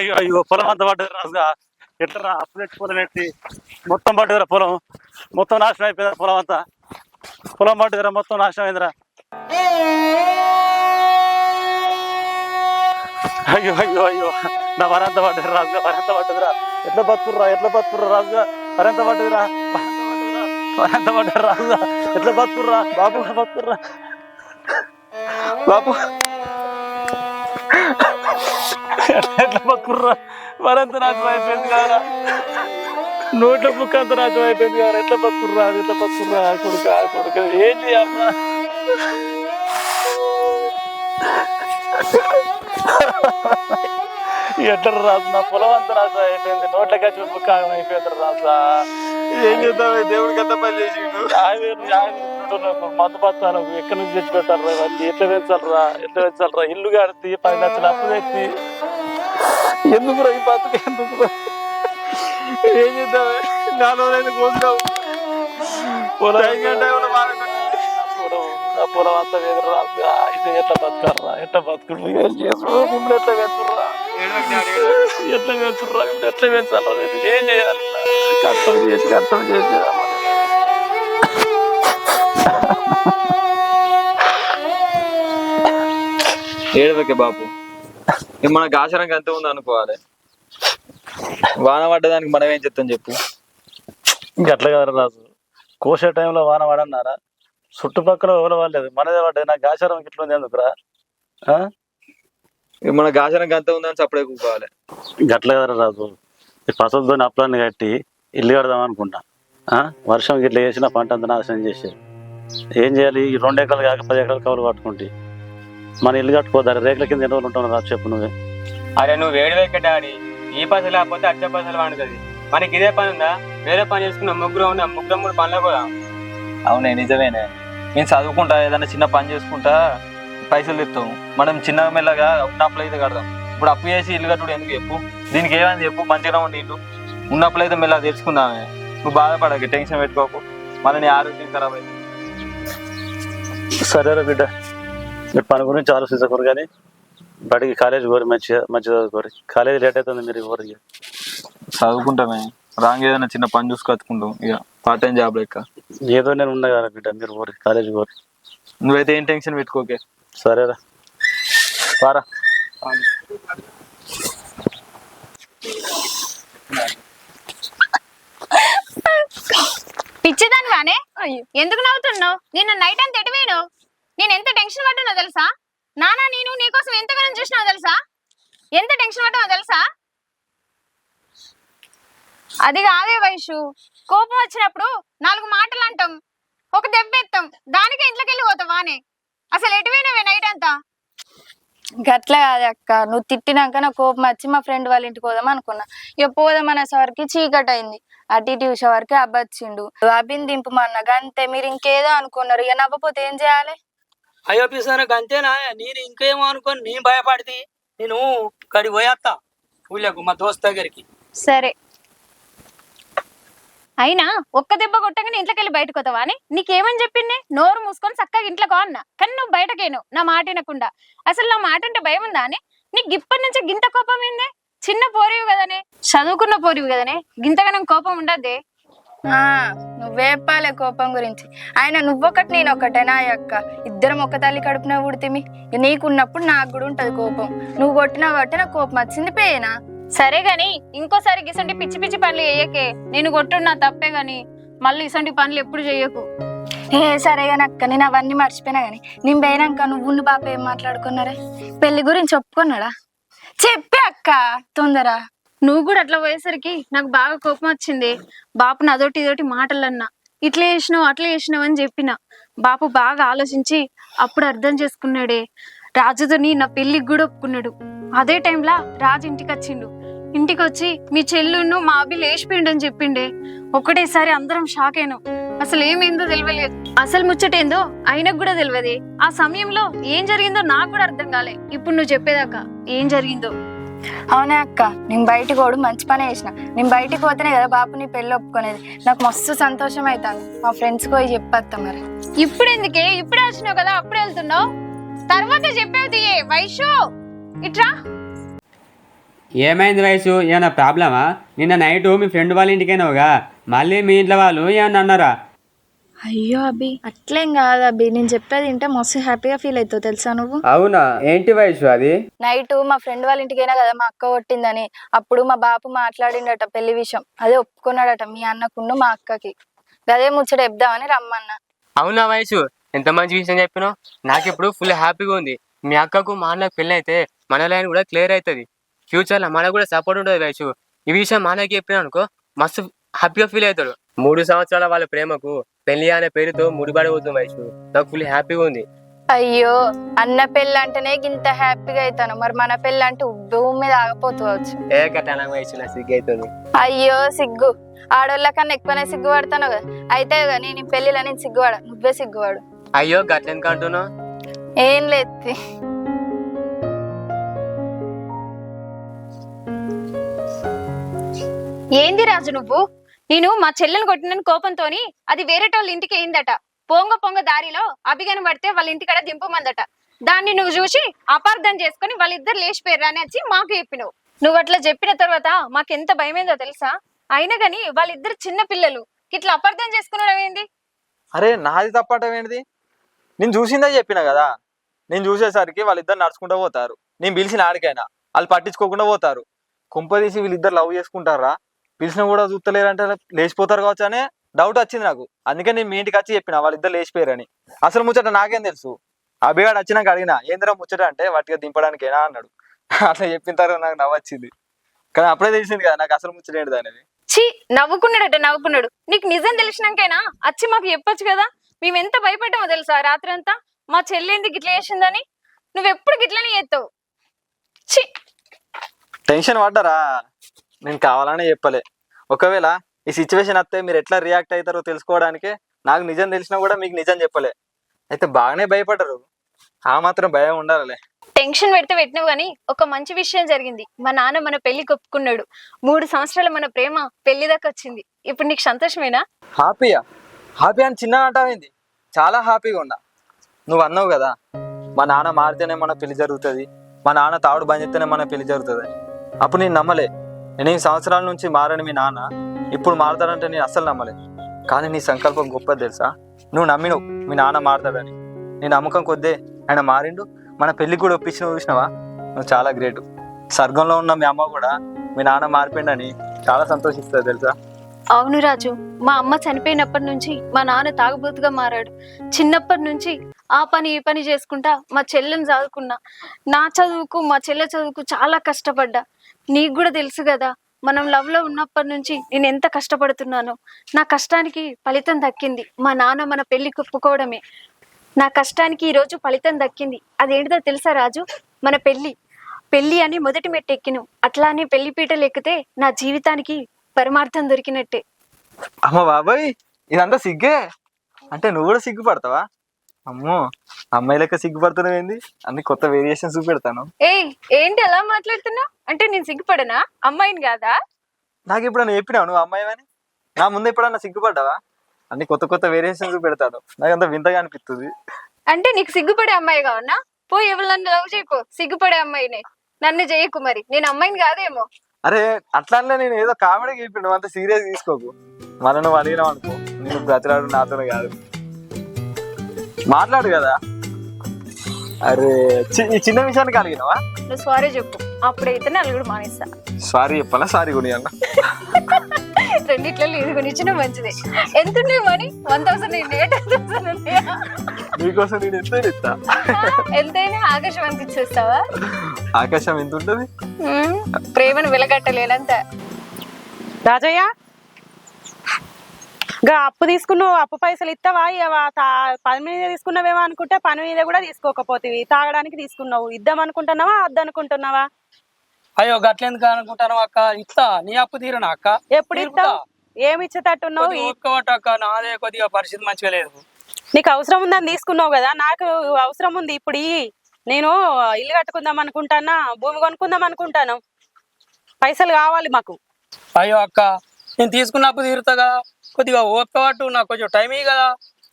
అయ్యో అయ్యో పొలం అంతా పడ్డది రాజుగా ఎట్లా అప్డేట్ పొలం ఎట్టి? మొత్తం పడ్డదిరా పొలం. మొత్తం నాశనం అయిపోయిందా పొలం అంతా. పొలం పడ్డదిరా మొత్తం నాశనం అయిందిరా. అయ్యో అయ్యో అయ్యో. నా వరంత పడ్డది రాజుగా వరంత పడ్డదిరా. ఎట్లా బతుకుర్రా ఎట్లా బతుకుర్రా రాజుగా వరంత పడ్డదిరా వరంత పడ్డారు రాజుగా ఎట్లా బతుకుర్రా బాబు బతుకుర్రా? బాబు ఎట్లా బతుకుర్రా వరంత నాశనం అయిపోయింది కదా నోట్ల బుక్ అంత నాశనం అయిపోయింది కదా ఎట్లా బతుకుర్రా ఎట్లా బతుకుర్రా కొడుక కొడుక. ఏం చేయాలరా? ఎట్లా రాజు నా పొలం అంతా నాశనం అయిపోయింది. నోట్ల ఖర్చు బుక్ అయిపోయింది రాజా. ఏం చేద్దాం? దేవుడికి అంత పని చేసిండు. మందు బత్తాలకు ఎక్కడి నుంచి తెచ్చి ఇవన్నీ? ఎట్లా పెంచాలరా? ఎట్లా పెంచాలరా? ఇల్లు కడితే పది లక్షలు అప్పు తెచ్చి ఎందుకు ఈ బతుకు? ఎందుకు ఏం చేద్దాం నాలుగు పొలం ఆ పొలం అంతా వేదర? రాదు ఇది ఎట్లా ఎట్లా బతుకుడు? ఏం చేసుకో మిమ్మల్ని ఎట్లా పెంచుర్రా ఎట్లా పెంచుర్రా ఇప్పుడు ఎట్లా పెంచాలరా నేను ఏం చేయాలి? కష్టం చేసి కష్టం చేసి. ఏడవకే బాపు. మనకు ఆశ్రమం ఎంత ఉంది అనుకోవాలి. వాన పడ్డదానికి మనం ఏం చెప్తాం చెప్పు. అట్లా కదరా రాజు. కోసే టైంలో వాన పడన్నారా? చుట్టుపక్కల ఎవరు వాళ్ళలేదు మనదే పడ్డది. నాకు ఆచారం ఇట్లా ఉంది ఎందుకురా? ఆ? ఇక మనకు ఆశ్రమం ఎంత ఉందని సపడే కూకోవాలి. గట్ల కదరా రాజు. ఈ పసలతో అప్లాన్ని కట్టి ఇల్లు కడదాం అనుకుంటా ఆ? వర్షం ఇట్లా వేసిన పంట అంతా నాశనం చేసేది. ఏం చేయాలి? ఈ రెండు ఎకరాలు కాక పది ఎకరాలు కవులు పట్టుకుంటే మన ఇల్లు కట్టుకోదారు. రేట్ల కింద ఎన్ని రోజులు ఉంటాను రాజు చెప్పు నువ్వే. అరే నువ్వు వేడి వెక్క డాడీ. ఈ పైసలు లేకపోతే అచ్చే పైసలు వండుతుంది మనకి ఇదే పని ఉందా? వేరే పని చేసుకున్న ముగ్గురు ఉన్న ముగ్గురు మూడు పనులు కూడా అవునే నిజమేనే. నేను చదువుకుంటా ఏదైనా చిన్న పని చేసుకుంటా పైసలు తెస్తాం మనం చిన్న మెల్లగా ఉన్నప్పుడు అయితే కడదాం. ఇప్పుడు అప్పు చేసి ఇల్లు కట్టుడు ఎందుకు చెప్పు? దీనికి ఏమైంది చెప్పు? మంచిగా ఉండి ఇల్లు. ఉన్నప్పుడు అయితే మెల్లగా తెలుసుకుందామే నువ్వు బాధపడక టెన్షన్ పెట్టుకోకు. మళ్ళీ నీ ఆరోగ్యం ఖరాబ్ అయింది సరేరా బిడ్డ. మీరు పని గురించి ఆలోచించకూరు కానీ బడికి కాలేజ్ కోరి మంచిగా మంచిగా చదువుకోరు. కాలేజ్ లేట్ అవుతుంది మీరు కోరి చదువుకుంటామే. రాంగ్ ఏదైనా చిన్న పని చూసి కట్టుకుంటాం ఇక పార్ట్ టైం జాబ్ లెక్క. ఏదో నేను ఉన్నా కదా బిడ్డ మీరు కోరి కాలేజ్ కోరి నువ్వైతే ఏం టెన్షన్ పెట్టుకోకే. సరేరా. పారా. పిచ్చిదాని వానే ఎందుకు నవ్వుతున్నావు? నిన్న నైట్ అంత ఎటువేను నేను ఎంత టెన్షన్ పడ్డానో తెలుసా? నానా నేను నీకోసం ఎంతగానో చూసినావు తెలుసా? ఎంత టెన్షన్ పడ్డానో తెలుసా? అది కాదే వైషు. కోపం వచ్చినప్పుడు నాలుగు మాటలు అంటాం. ఒక దెబ్బ ఎత్తాం. దానికే ఇంట్లోకి వెళ్ళిపోతాం వానే. అసలు ఎటువైనవే నైట్ అంతా? గట్లా కాదు అక్క. నువ్వు తిట్టినాక నా కోపం వచ్చి మా ఫ్రెండ్ వాళ్ళ ఇంటికి పోదాం అనుకున్నా. ఇక పోదాం అనేసరికి చీకటి అయింది. అటు ఇటు చూసేవారికి అబ్బచ్చిండు అభిని దింపమన్నా గంతే మీరు ఇంకేదో అనుకున్నారు. ఇక నవ్వపోతే ఏం చేయాలి? అయ్యో అంతేనా నేను ఇంకేమో అనుకొని నేను భయపడితే నేను కడి పోయేస్తా ఊళ్ళకు మా దోస్త్ దగ్గరికి. సరే. అయినా ఒక్క దెబ్బ కొట్టగానే ఇంట్లోకి వెళ్ళి బయటకు వస్తావా అని? నీకేమని చెప్పింది? నోరు మూసుకొని చక్కగా ఇంట్లోకి అన్నా. కానీ నువ్వు బయటకేను నా మాట వినకుండా. అసలు నా మాట అంటే భయం ఉందా అని? నీకు ఇప్పటి నుంచి గింత కోపం ఏంది? చిన్న పోరివి కదనే చదువుకున్న పోరివి కదనే గింతగానం కోపం ఉండద్దే. ఆ నువ్వేపాలే కోపం గురించి. ఆయన నువ్వొకటి నేను ఒకటే నా అక్క ఇద్దరం ఒక తల్లి కడుపున పుడితిమి ఇక నీకున్నప్పుడు నాకు కూడా ఉంటది కోపం. నువ్వు కొట్టినా కొట్టే నాకు కోపం వచ్చింది పేనా? సరే గాని ఇంకోసారి ఇసంటి పిచ్చి పిచ్చి పనులు చేయకే నేను కొట్టున్నా తప్పే గాని మళ్ళీ ఇసంటి పనులు ఎప్పుడు చేయకు ఏ సరే కానీ అక్క నేను అవన్నీ మర్చిపోయినా గానీ. నేను పోయినాక నువ్వు పాప ఏం మాట్లాడుకున్నారే? పెళ్ళి గురించి ఒప్పుకున్నాడా? చెప్పే అక్క తొందర. నువ్వు కూడా అట్లా పోయేసరికి నాకు బాగా కోపం వచ్చింది. బాపు నాదోటి ఇదోటి మాటలు అన్నా ఇట్లా చేసినావు అట్లా చేసినావు అని చెప్పిన. బాపు బాగా ఆలోచించి అప్పుడు అర్థం చేసుకున్నాడే. రాజుతోని నా పెళ్ళికి కూడా ఒప్పుకున్నాడు. అదే టైంలా రాజు ఇంటికి వచ్చిండు. ఇంటికి వచ్చి మీ చెల్లును మా అభి లేచిపోయిండు అని చెప్పిండే. ఒకటేసారి అందరం షాక్ అయినాం. అసలు ఏమైందో తెలియలేదు. అసలు ముచ్చటేందో ఆయనకు కూడా తెలియదు. ఆ సమయంలో ఏం జరిగిందో నాకు కూడా అర్థం కాలే. ఇప్పుడు నువ్వు చెప్పేదాకా ఏం జరిగిందో. అవునే అక్క నేను బయటికి పోడు మంచి పని చేసిన. నేను బయటికి పోతేనే కదా బాపు నీ పెళ్ళి ఒప్పుకునేది. నాకు మస్తు సంతోషం అవుతాను మా ఫ్రెండ్స్ పోయి చెప్పేస్తా మరి. ఇప్పుడు ఎందుకే ఇప్పుడే వచ్చినావు కదా అప్పుడే వెళ్తున్నావు? తర్వాత చెప్పేది తీయే వైషు. ఇట్రా. ఏమైంది వయసు ఏమన్నా ప్రాబ్లమా? నిన్న నైట్ మీ ఫ్రెండ్ వాళ్ళ ఇంటికైనావుగా. మళ్ళీ మీ ఇంట్లో వాళ్ళు ఏమన్నా అన్నారా? అయ్యో అభి అట్లేం కాదు అభి. నేను చెప్పేది వింటే మస్తు హ్యాపీగా ఫీల్ అవుతావు తెలుసా నువ్వు? అవునా? ఏంటి వయసు అది? నైట్ మా ఫ్రెండ్ వాళ్ళ ఇంటికైనా కదా మా అక్క కొట్టిందని. అప్పుడు మా బాపు మాట్లాడిండట పెళ్ళి విషయం. అదే ఒప్పుకున్నాడట మీ అన్నకును మా అక్కకి. అదే ముచ్చట చెప్దామని రమ్మన్నా. అవునా వయసు? ఎంత మంచి విషయం చెప్పినావు? నాకు ఇప్పుడు ఫుల్ హ్యాపీగా ఉంది. మీ అక్కకు మా అన్నకు పెళ్ళి అయితే మన లైన్ కూడా క్లియర్ అవుతుంది ఫ్యూచర్లో మనకు కూడా సపోర్ట్ ఉంటుంది వయసు. ఈ విషయం మా అన్నకి చెప్పినా అనుకో మస్తు హ్యాపీగా ఫీల్ అవుతాడు. మూడు సంవత్సరాల వాళ్ళ ప్రేమకు పెళ్ళి అనే పేరుతో ముడిపడి అవుతుంది వయసు నాకు ఫుల్ హ్యాపీగా ఉంది. అయ్యో అన్న పెళ్ళి అంటేనే ఇంత హ్యాపీగా అవుతాను మరి మన పెళ్ళి అంటే భూమి మీద ఆగిపోవచ్చు ఏ కట్టాన సిగ్గు అవుతుంది అయ్యో సిగ్గు. ఆడోళ్ళ కన్నా ఎక్కువనే సిగ్గుపడతాను కదా. అయితే కదా నేను పెళ్ళిలో నేను సిగ్గుపడ నువ్వే సిగ్గుపడు. అయ్యో గట్లెందుకు అంటున్నావు? ఏం లేదు. ఏంది రాజు నువ్వు? నేను మా చెల్లెని కొట్టిన కోపంతోని అది వేరేటోళ్ళ ఇంటికి అయిందట. పొంగ పొంగ దారిలో అభిగని పడితే వాళ్ళ ఇంటికడ దింపమందట. దాన్ని నువ్వు చూసి అపార్థం చేసుకుని వాళ్ళిద్దరు లేచిపోయారు అని వచ్చి మాకు చెప్పినవు. నువ్వు అట్లా చెప్పిన తర్వాత మాకెంత భయమైందో తెలుసా? అయినా గాని వాళ్ళిద్దరు చిన్న పిల్లలు. ఇట్లా అపార్థం చేసుకున్నాడు ఏంది? అరే నాది తప్పటం ఏంటిది నేను చూసిందే చెప్పిన కదా? నేను చూసేసరికి వాళ్ళిద్దరు నడుచుకుంటూ పోతారు. నేను పిలిచిన ఆడికైనా. వాళ్ళు పట్టించుకోకుండా పోతారు. కుంపదీసి వీళ్ళిద్దరు లవ్ చేసుకుంటారా? పిలిచిన కూడా చూస్తలేరంటే లేచిపోతారు కావచ్చు అనే డౌట్ వచ్చింది నాకు. అందుకే నేను మీ ఇంటికి వచ్చి చెప్పిన వాళ్ళిద్దరు లేచిపోయారని. అసలు ముచ్చట నాకేం తెలుసు? అభిగాడు వచ్చినాక అడిగిన ఏందిరా ముచ్చట? అంటే వాటిగా దింపడానికేనా? అన్నాడు. అట్లా చెప్పిన తర్వాత నాకు నవ్వొచ్చింది. కానీ అప్పుడే తెలిసింది కదా నాకు అసలు ముచ్చట ఏంటిది అనేది. ఛీ నవ్వుకున్నాడట నవ్వుకున్నాడు. నీకు నిజం తెలిసినాకైనా? వచ్చి మాకు చెప్పొచ్చు కదా. మేము ఎంత భయపడ్డామో తెలుసా రాత్రి అంతా? మా చెల్లి గిట్ల చేసిందని? నువ్వెప్పుడు గిట్లనే చేస్తావు? ఛీ. టెన్షన్ పడ్డారా? నేను కావాలనే చెప్పలే. ఒకవేళ ఈ సిచ్యువేషన్ వస్తే మీరు ఎట్లా రియాక్ట్ అవుతారో తెలుసుకోవడానికి నాకు నిజం తెలిసినా కూడా మీకు నిజం చెప్పలే. అయితే బాగానే భయపడ్డరు. ఆ మాత్రం భయం ఉండాలలే. టెన్షన్ పెడితే పెట్టినావు కానీ ఒక మంచి విషయం జరిగింది. మా నాన్న మన పెళ్ళి ఒప్పుకున్నాడు మూడు సంవత్సరాల మన ప్రేమ పెళ్ళి దాకా వచ్చింది. ఇప్పుడు నీకు సంతోషమేనా? హ్యాపీయా హ్యాపీ అని చిన్న అంటావేంది? చాలా హ్యాపీగా ఉన్నా. నువ్వు అన్నావు కదా మా నాన్న మారితేనే మన పెళ్ళి జరుగుతుంది. మా నాన్న తాడు బంద్ చేస్తేనే మన పెళ్ళి జరుగుతుంది. అప్పుడు నేను నమ్మలే. నేను ఈ సంవత్సరాల నుంచి మారని మీ నాన్న ఇప్పుడు మారతాడంటే నేను అస్సలు నమ్మలేదు. కానీ నీ సంకల్పం గొప్పది తెలుసా? నువ్వు నమ్మినవు మీ నాన్న మారతాడని. నీ నమ్మకం కొద్దే ఆయన మారిండు. మన పెళ్ళి కూడా ఒప్పించిన చూసినావా? నువ్వు చాలా గ్రేట్. స్వర్గంలో ఉన్న మీ అమ్మ కూడా మీ నాన్న మారిపోయిండని చాలా సంతోషిస్తుంది తెలుసా? అవును రాజు మా అమ్మ చనిపోయినప్పటి నుంచి మా నాన్న తాగుబోతుగా మారాడు. చిన్నప్పటి నుంచి ఆ పని ఈ పని చేసుకుంటా మా చెల్లెని చదువుకున్నా నా చదువుకు మా చెల్లె చదువుకు చాలా కష్టపడ్డా. నీకు కూడా తెలుసు కదా మనం లవ్లో ఉన్నప్పటి నుంచి నేను ఎంత కష్టపడుతున్నానో. నా కష్టానికి ఫలితం దక్కింది. మా నాన్న మన పెళ్ళి ఒప్పుకోవడమే. నా కష్టానికి ఈ రోజు ఫలితం దక్కింది. అదేంటిదో తెలుసా రాజు? మన పెళ్ళి. పెళ్ళి అని మొదటి మెట్టు ఎక్కిను. అట్లానే పెళ్ళి పీటలు ఎక్కితే నా జీవితానికి పరమార్థం దొరికినట్టే. అమ్మ బాబాయ్ ఇదంతా సిగ్గే? అంటే నువ్వు కూడా సిగ్గుపడతావా? అమ్మో అమ్మాయి లెక్క సిగ్గుపడుతున్నావు ఏంది? అన్ని కొత్త వేరియేషన్స్ చూపెడతాను. ఏయ్ ఏంటి అలా మాట్లాడుతున్నావు? అంటే నేను సిగ్గుపడనా? అమ్మాయిని కాదా? నాకు ఎప్పుడన్నా చెప్పినావు నువ్వు అమ్మాయి అని? నా ముందు ఎప్పుడన్నా సిగ్గుపడ్డావా? అన్ని కొత్త కొత్త వేరియేషన్స్ చూపెడతాను. నాకు అంత వింతగా అనిపిస్తుంది. అంటే నీకు సిగ్గుపడే అమ్మాయి కావన్నా పోయి ఎవరినన్ను లవ్ చేయకు. సిగ్గుపడే అమ్మాయిని. నన్ను చేయకు మరి. నేను అమ్మాయిని కాదేమో. అరే అట్లానే నేను ఏదో కామెడీ చెప్పి నువ్వు అంత సీరియస్ తీసుకోకు. మన నువ్వు అడిగినావు అనుకో. నేను బ్రతిలాడు నాతోనే కాదు. మాట్లాడు కదా. అరే ఈ చిన్న విషయానికి అడిగినావా నువ్వు సారీ చెప్పు. అప్పుడైతే నలుగురు మానేస్తా. సారీ చెప్పాలా? సారీ కొని అన్న రెండిట్లలో ఇది కొనిచ్చిన మంచిది. ఎంత ఉన్నాయి money one thousand eight thousand నీకోసం నేను ఎంత ఇస్తా. ఎంతైనా ఆకాశం అనిపించేస్తావా ఆకాశం ఎంత ఉంటుంది ప్రేమను వెలగట్టలేనంత. రాజయ్య గా అప్పు తీసుకున్నావు అప్పు పైసలు ఇస్తావా పని మీద తీసుకున్నావేమో అనుకుంటే పని మీద కూడా తీసుకోకపోతివి. తాగడానికి తీసుకున్నావు. ఇద్దాం అనుకుంటున్నావా? వద్దనుకుంటున్నావా అయ్యో గట్లెందుకు అనుకుంటాను అక్క? ఇస్తా. నీ అప్పు తీరనా అక్క? ఎప్పుడు ఇస్తావు? ఏమి ఇచ్చేటట్టున్నావు? నాదే కొద్దిగా పరిస్థితి మంచిగా లేదు. నీకు అవసరం ఉందని తీసుకున్నావు కదా? నాకు అవసరం ఉంది. ఇప్పుడు. నేను ఇల్లు కట్టుకుందాం అనుకుంటానా? భూమి కొనుక్కుందాం అనుకుంటాను. పైసలు కావాలి మాకు. అయ్యో అక్క. నేను తీసుకున్న అప్పు తీరుతా కదా. కొద్దిగా ఓపికపాటు నాకు కొంచెం టైం కదా.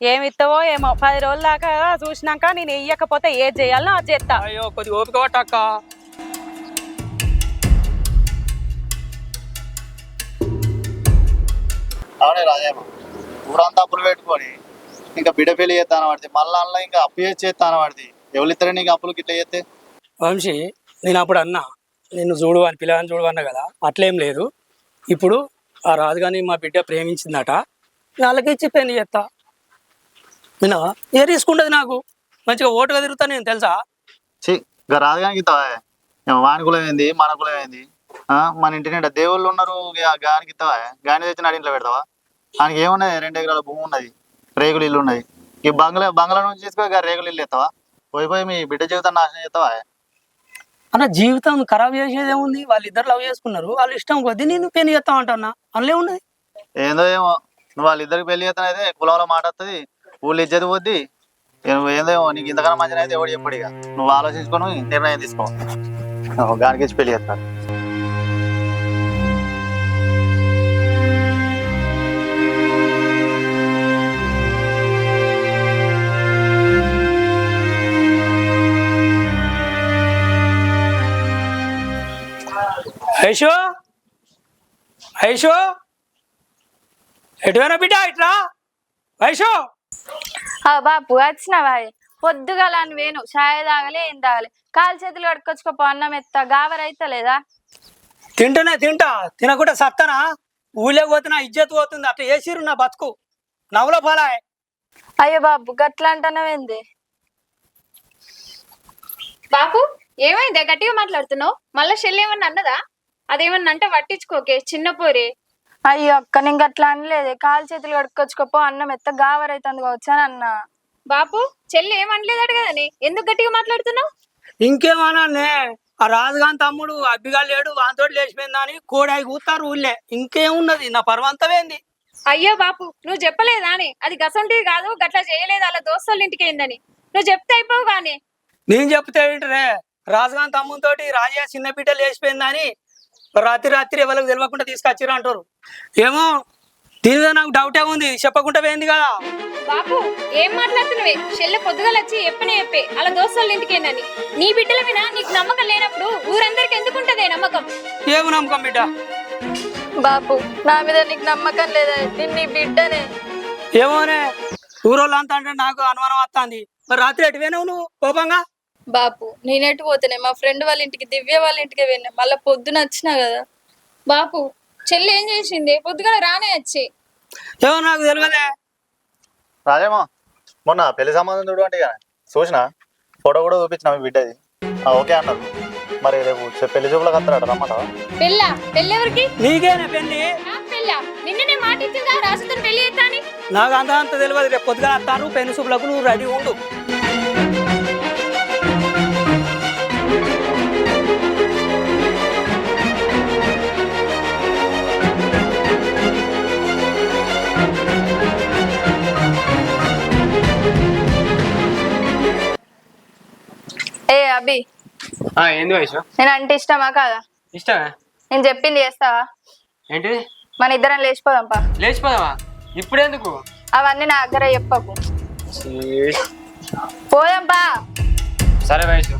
ఏమి ఇస్తావో ఏమో పది రోజుల దాకా చూసినాక నేను ఇయ్యకపోతే ఏది చేయాలో అది చేస్తా అయ్యో కొద్దిగా ఓపికపాటు అక్క. అవునే రాజేమ ఊరంతా అప్పులు పెట్టుకొని ఇంకా బిడ్డ పెళ్ళి చేస్తాను వాడితే మళ్ళీ అందులో ఇంకా అప్పు చేసి చేస్తాను వాడితే ఎవరిద్దరే నీకు అప్పులు గిట్ల చేస్తే? వంశీ నేను అప్పుడు అన్నా నిన్ను చూడు అని పిల్లని చూడు అన్న కదా అట్లేం లేదు. ఇప్పుడు ఆ రాజుగాని మా బిడ్డ ప్రేమించిందట. వాళ్ళకి ఇచ్చి పెళ్ళి చేస్తా విన్నా? ఏ తీసుకుంటుంది నాకు. మంచిగా ఓటుగా తిరుగుతా నేను తెలుసా? చి ఇంకా రాజుగానికి వాని కులం ఏంది మన కులం ఏంది? ఆ, మన ఇంటి నిండా దేవుళ్ళు ఉన్నారు ఇక గానికి ఇస్తావా గాని తెచ్చిన ఇంట్లో పెడతావా? ఆయనకి ఏమున్నది? రెండు ఎకరాల భూమి ఉన్నది. రేగులు ఇల్లు ఉన్నది. ఈ బంగ్లా బంగ్లా నుంచి తీసుకొని రేగులు ఇల్లు ఎత్తావా? పోయి పోయి మీ బిడ్డ జీవితాన్ని నాశనం చేస్తావా అన్న జీవితం ఖరాబ్ చేసేది ఏముంది? వాళ్ళిద్దరు లవ్ చేసుకున్నారు. వాళ్ళు ఇష్టం కొద్దీ నేను పెళ్ళి చేస్తా అంటున్నా. అందులో ఉన్నది ఏందో ఏమో. నువ్వు వాళ్ళిద్దరికి పెళ్ళి చేస్తానైతే కులంలో మాట వస్తుంది ఊళ్ళు ఇజ్జతి పోద్ది. నువ్వు ఏందో ఏమో. నీకు ఇంతకన్నా మంచిగా అయితే ఎవడు చెప్పడు ఇక. నువ్వు ఆలోచించుకొని నిర్ణయం తీసుకో. ఓ, గానికి పెళ్ళి చేస్తాను ఐషో? ఐషో? ఎటువైనా బిడ్డ ఇట్లా? ఐషో? ఆ బాపు వచ్చినవా పొద్దుగల అని వేను చాయ్ తాగలే ఏం తాగలే. కాలు చేతులు కడుక్కొచ్చుకోపో అన్నం ఎత్తా. గావరైతే లేదా? తింటనే తింటా. తినకుండా సత్తనా? ఊళ్ళో పోతున్నా ఇజ్జత్ పోతుంది. అట్లా వేసిరు నా బతుకు. నవ్వుల పాలాయ్. అయ్యో బాబు గట్లా అంటున్నావేంది బాపు ఏమైందే? గట్టిగా మాట్లాడుతున్నావు? మళ్ళా షెల్ ఏమన్నా అన్నదా? అదేమన్నా అంటే పట్టించుకోకే చిన్న పోరే. అయ్యో అక్క నేను గట్లా అనలేదే. కాలు చేతులు కడుక్కొచ్చుకోపో అన్నం ఎత్త గావరైతుంది కావచ్చు అని అన్నా. బాపు చెల్లి ఏమనలేదట కదనే ఎందుకు గట్టిగా మాట్లాడుతున్నావు? ఇంకేమన్నా ఆ రాజుగాని తమ్ముడు అబ్బిగా లేడు వాంతో లేచిపోయిందా అని కోడాయి కూతారు ఊళ్ళే. ఇంకేమున్నది? నా పర్వంతమేంది? అయ్యో బాపు నువ్వు చెప్పలేదా అని అది గసంటిది కాదు గట్లా చేయలేదు అలా దోస్తుల ఇంటికి అయిందని. నువ్వు చెప్తే అయిపోవు కానీ. నేను చెప్తే ఏంటరే రాజుగాని తమ్ముతోటి రాజయ్య చిన్న బిడ్డ లేచిపోయిందని రాత్రి రాత్రి ఎవరికి తెలియకుండా తీసుకొచ్చిర్రు అంటారు ఏమో దీని మీద నాకు డౌటే ఉంది చెప్పకుండా పోయింది కదా. బాపు ఏం మాట్లాడుతున్నావే? చెల్లె పొద్దుగా వచ్చి ఎప్పనే చెప్పే. అలా దోస్తుల ఇంటికి అయిందని నీ బిడ్డల మీద నీకు నమ్మకం లేనప్పుడు ఊరందరికి ఎందుకుంటదే నమ్మకం? ఏమి నమ్మకం బిడ్డ? బాపు నా మీద నీకు నమ్మకం లేదా? నేను నీ బిడ్డనే. ఏమోనే ఊరోళ్ళంతా అంటే నాకు అనుమానం వస్తుంది. మరి రాత్రి ఎటు పోయినావు నువ్వు? కోపంగా? బాపు నేనెటు పోతేనే మా ఫ్రెండ్ వాళ్ళ ఇంటికి దివ్య వాళ్ళ ఇంటికి వెళ్ళినా మళ్ళీ పొద్దున వచ్చినా కదా. బాపు చెల్లి ఏం చేసింది? పొద్దుగా రానే వచ్చి. ఏమో నాకు తెలియదే రాజేమో మొన్న పెళ్ళి సంబంధం చూడు అంటే చూసిన? ఫోటో కూడా చూపించిన మీ బిడ్డది. ఆ, ఓకే అన్నారు. మరి రేపు పెళ్ళి చూపులకు వస్తారట రమ్మంటావా? పెళ్ళ? నీకేనే పెళ్ళి? నాకు పెళ్ళ? నిన్ననే మాట ఇచ్చిందా? పెళ్ళి చేస్తాని నాకు అంత అంత తెలియదు రేపు పొద్దుగా వస్తాను పెళ్ళి చూపులకు నువ్వు రెడీ ఉండు. ఏ అభి. ఆ, ఏంది వయసు నేను అంటే ఇష్టమా కాదా? ఇష్టమే. నేను చెప్పింది చేస్తావా? ఏంటిది? మన ఇద్దరం లేచిపోదాంపా లేచిపోదామా? ఇప్పుడెందుకు? అవన్నీ నా దగ్గర చెప్పకు. పోదాంపా సరే వయసు